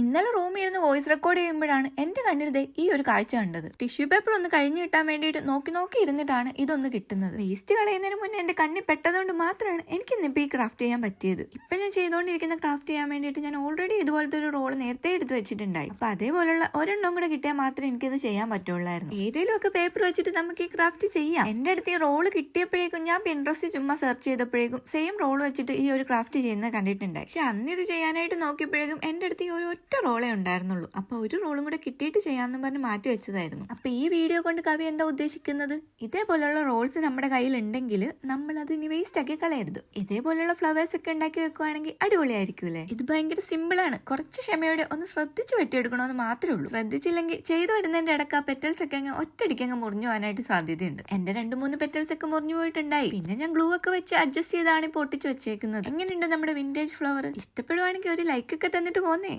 ഇന്നലെ റൂമിൽ ഇരുന്ന് വോയിസ് റെക്കോർഡ് ചെയ്യുമ്പോഴാണ് എന്റെ കണ്ണിൽ ദേ ഈ ഒരു കാഴ്ച കണ്ടത്. ടിഷ്യൂ പേപ്പർ ഒന്ന് കഴിഞ്ഞു കിട്ടാൻ വേണ്ടിയിട്ട് നോക്കി നോക്കി ഇരുന്നിട്ടാണ് ഇതൊന്ന് കിട്ടുന്നത്. വേസ്റ്റ് കളയുന്നതിന് മുന്നേ എന്റെ കണ്ണിൽ പെട്ടതുകൊണ്ട് മാത്രമാണ് എനിക്ക് ഇന്നിപ്പോ ഈ ക്രാഫ്റ്റ് ചെയ്യാൻ പറ്റിയത്. ഇപ്പൊ ഞാൻ ചെയ്തുകൊണ്ടിരിക്കുന്ന ക്രാഫ്റ്റ് ചെയ്യാൻ വേണ്ടിയിട്ട് ഞാൻ ഓൾറെഡി ഇതുപോലത്തെ ഒരു റോൾ നേരത്തെ എടുത്ത് വെച്ചിട്ടുണ്ടായി. അപ്പൊ അതേപോലുള്ള ഒരെണ്ണം കൂടെ കിട്ടിയാൽ മാത്രമേ എനിക്കിത് ചെയ്യാൻ പറ്റുള്ളായിരുന്നു. ഏതെങ്കിലും ഒക്കെ പേപ്പർ വെച്ചിട്ട് നമുക്ക് ഈ ക്രാഫ്റ്റ് ചെയ്യാം. എന്റെ അടുത്ത് ഈ റോൾ കിട്ടിയപ്പോഴേക്കും ഞാൻ പിൻട്രസ്റ്റ് ചുമ്മാ സെർച്ച് ചെയ്തപ്പോഴേക്കും സെയിം റോൾ വെച്ചിട്ട് ഈ ഒരു ക്രാഫ്റ്റ് ചെയ്യുന്നത് കണ്ടിട്ടുണ്ടായി. പക്ഷെ അന്ന് ഇത് ചെയ്യാനായിട്ട് നോക്കിയപ്പോഴേക്കും എന്റെ അടുത്ത് ഈ ഒരു ഒറ്റ റോളേ ഉണ്ടായിരുന്നുള്ളൂ. അപ്പൊ ഒരു റോളും കൂടെ കിട്ടിയിട്ട് ചെയ്യാന്ന് പറഞ്ഞ് മാറ്റി വെച്ചതായിരുന്നു. അപ്പൊ ഈ വീഡിയോ കൊണ്ട് കവി എന്താ ഉദ്ദേശിക്കുന്നത്? ഇതേപോലെയുള്ള റോൾസ് നമ്മുടെ കയ്യിൽ ഉണ്ടെങ്കിൽ നമ്മൾ അത് ഇനി വേസ്റ്റ് ആക്കി കളയരുത്. ഇതേപോലെയുള്ള ഫ്ലവേഴ്സ് ഒക്കെ ഉണ്ടാക്കി വെക്കുവാണെങ്കിൽ അടിപൊളിയായിരിക്കുമല്ലേ ഇത് ഭയങ്കര സിമ്പിൾ ആണ്. കുറച്ച് ക്ഷമയോടെ ഒന്ന് ശ്രദ്ധിച്ച് വെട്ടിയെടുക്കണമെന്ന് മാത്രമേ ഉള്ളൂ. ശ്രദ്ധിച്ചില്ലെങ്കിൽ ചെയ്തു വരുന്നതിന്റെ ഇടയ്ക്ക് ആ പെറ്റൽസ് ഒക്കെ അങ്ങ് ഒറ്റടിക്ക് അങ്ങ് മുറിഞ്ഞു പോകാനായിട്ട് സാധ്യതയുണ്ട്. എന്റെ രണ്ട് മൂന്ന് പെറ്റൽസ് ഒക്കെ മുറിഞ്ഞു പോയിട്ടുണ്ടായി. പിന്നെ ഞാൻ ഗ്ലൂ ഒക്കെ വെച്ച് അഡ്ജസ്റ്റ് ചെയ്താണ് പൊട്ടിച്ചു വെച്ചേക്കുന്നത്. എങ്ങനെയുണ്ട് നമ്മുടെ വിന്റേജ് ഫ്ലവർ ഇഷ്ടപ്പെടുവാണെങ്കിൽ ഒരു ലൈക്ക് ഒക്കെ തന്നിട്ട് പോന്നേ.